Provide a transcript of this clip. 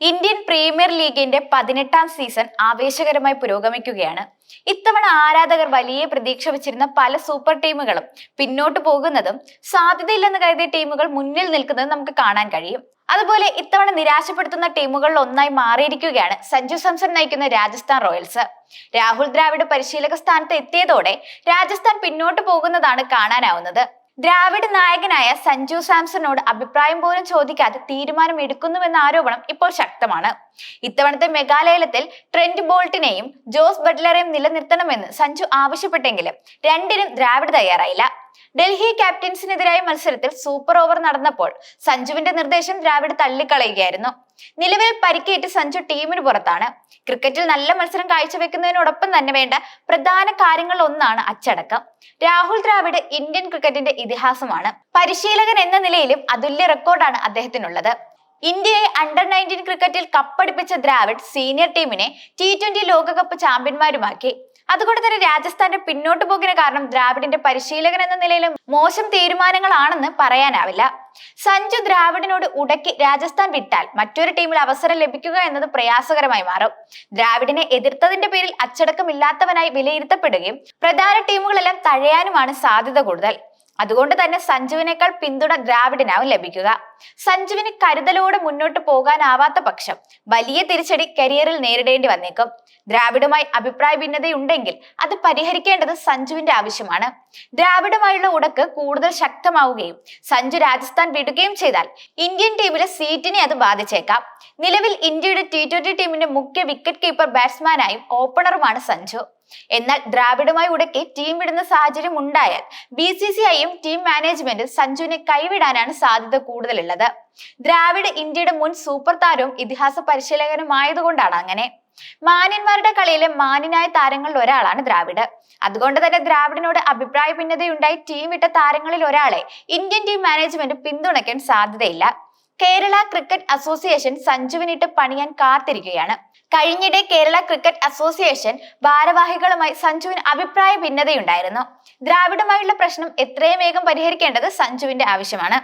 Indian premier ലീഗിന്റെ പതിനെട്ടാം season ആവേശകരമായി പുരോഗമിക്കുകയാണ്. ഇത്തവണ ആരാധകർ വലിയ പ്രതീക്ഷ വെച്ചിരുന്ന പല സൂപ്പർ ടീമുകളും പിന്നോട്ട് പോകുന്നതും സാധ്യതയില്ലെന്ന് കരുതിയ ടീമുകൾ മുന്നിൽ നിൽക്കുന്നതും നമുക്ക് കാണാൻ കഴിയും. അതുപോലെ ഇത്തവണ നിരാശപ്പെടുത്തുന്ന ടീമുകളിൽ ഒന്നായി മാറിയിരിക്കുകയാണ് സഞ്ജു സാംസൺ നയിക്കുന്ന രാജസ്ഥാൻ റോയൽസ്. രാഹുൽ ദ്രാവിഡ് പരിശീലക സ്ഥാനത്ത് എത്തിയതോടെ രാജസ്ഥാൻ പിന്നോട്ട് പോകുന്നതാണ് കാണാനാവുന്നത്. ദ്രാവിഡ് നായകനായ സഞ്ജു സാംസണോട് അഭിപ്രായം പോലും ചോദിക്കാതെ തീരുമാനം എടുക്കുന്നുവെന്ന ആരോപണം ഇപ്പോൾ ശക്തമാണ്. ഇത്തവണത്തെ മെഗാലയലത്തിൽ ട്രെൻഡ് ബോൾട്ടിനെയും ജോസ് ബട്ട്ലറെയും നിലനിർത്തണമെന്ന് സഞ്ജു ആവശ്യപ്പെട്ടെങ്കിലും രണ്ടിനും ദ്രാവിഡ് തയ്യാറായില്ല. ഡൽഹി ക്യാപ്റ്റൻസിനെതിരായ മത്സരത്തിൽ സൂപ്പർ ഓവർ നടന്നപ്പോൾ സഞ്ജുവിന്റെ നിർദ്ദേശം ദ്രാവിഡ് തള്ളിക്കളയുകയായിരുന്നു. നിലവിൽ പരിക്കേറ്റ് സഞ്ജു ടീമിന് പുറത്താണ്. ക്രിക്കറ്റിൽ നല്ല മത്സരം കാഴ്ചവെക്കുന്നതിനോടൊപ്പം തന്നെ വേണ്ട പ്രധാന കാര്യങ്ങൾ ഒന്നാണ് അച്ചടക്കം. രാഹുൽ ദ്രാവിഡ് ഇന്ത്യൻ ക്രിക്കറ്റിന്റെ ഇതിഹാസമാണ്. പരിശീലകൻ എന്ന നിലയിലും അതുല്യ റെക്കോർഡാണ് അദ്ദേഹത്തിനുള്ളത്. ഇന്ത്യയെ അണ്ടർ നയന്റീൻ ക്രിക്കറ്റിൽ കപ്പടിപ്പിച്ച ദ്രാവിഡ് സീനിയർ ടീമിനെ ടി ട്വന്റി ലോകകപ്പ് ചാമ്പ്യന്മാരുമാക്കി. അതുകൊണ്ട് തന്നെ രാജസ്ഥാന്റെ പിന്നോട്ട് പോകിന് കാരണം ദ്രാവിഡിന്റെ പരിശീലകൻ എന്ന നിലയിലും മോശം തീരുമാനങ്ങളാണെന്ന് പറയാനാവില്ല. സഞ്ജു ദ്രാവിഡിനോട് ഉടക്കി രാജസ്ഥാൻ വിട്ടാൽ മറ്റൊരു ടീമിൽ അവസരം ലഭിക്കുക എന്നത് പ്രയാസകരമായി മാറും. ദ്രാവിഡിനെ എതിർത്തതിന്റെ പേരിൽ അച്ചടക്കമില്ലാത്തവനായി വിലയിരുത്തപ്പെടുകയും പ്രധാന ടീമുകളെല്ലാം തഴയാനുമാണ് സാധ്യത കൂടുതൽ. അതുകൊണ്ട് തന്നെ സഞ്ജുവിനേക്കാൾ പിന്തുണ ദ്രാവിഡിനാവും ലഭിക്കുക. സഞ്ജുവിന് കരുതലോടെ മുന്നോട്ട് പോകാനാവാത്ത പക്ഷം വലിയ തിരിച്ചടി കരിയറിൽ നേരിടേണ്ടി വന്നേക്കും. ദ്രാവിഡുമായി അഭിപ്രായ ഭിന്നതയുണ്ടെങ്കിൽ അത് പരിഹരിക്കേണ്ടത് സഞ്ജുവിന്റെ ആവശ്യമാണ്. ദ്രാവിഡുമായുള്ള ഉടക്ക് കൂടുതൽ ശക്തമാവുകയും സഞ്ജു രാജസ്ഥാൻ വിടുകയും ചെയ്താൽ ഇന്ത്യൻ ടീമിലെ സീറ്റിനെ അത് ബാധിച്ചേക്കാം. നിലവിൽ ഇന്ത്യയുടെ ടി ട്വന്റി ടീമിന്റെ മുഖ്യ വിക്കറ്റ് കീപ്പർ ബാറ്റ്സ്മാനായും ഓപ്പണറുമാണ് സഞ്ജു. എന്നാൽ ദ്രാവിഡുമായി ഉടക്കി ടീം വിടുന്ന സാഹചര്യം ഉണ്ടായാൽ ബി സി സി ഐയും ടീം മാനേജ്മെന്റും സഞ്ജുവിനെ കൈവിടാനാണ് സാധ്യത കൂടുതലുള്ളത്. ദ്രാവിഡ് ഇന്ത്യയുടെ മുൻ സൂപ്പർ താരവും ഇതിഹാസ പരിശീലകനുമായതുകൊണ്ടാണ് അങ്ങനെ. മാന്യന്മാരുടെ കളിയിലെ മാന്യനായ താരങ്ങളിൽ ഒരാളാണ് ദ്രാവിഡ്. അതുകൊണ്ട് തന്നെ ദ്രാവിഡിനോട് അഭിപ്രായ ഭിന്നതയുണ്ടായി ടീം വിട്ട താരങ്ങളിൽ ഒരാളെ ഇന്ത്യൻ ടീം മാനേജ്മെന്റ് പിന്തുണയ്ക്കാൻ സാധ്യതയില്ല. കേരള ക്രിക്കറ്റ് അസോസിയേഷൻ സഞ്ജുവിനിട്ട് പണിയാൻ കാത്തിരിക്കുകയാണ്. കഴിഞ്ഞിടെ കേരള ക്രിക്കറ്റ് അസോസിയേഷൻ ഭാരവാഹികളുമായി സഞ്ജുവിന് അഭിപ്രായ ഭിന്നതയുണ്ടായിരുന്നു. ദ്രാവിഡമായുള്ള പ്രശ്നം എത്രയും വേഗം പരിഹരിക്കേണ്ടത് സഞ്ജുവിന്റെ ആവശ്യമാണ്.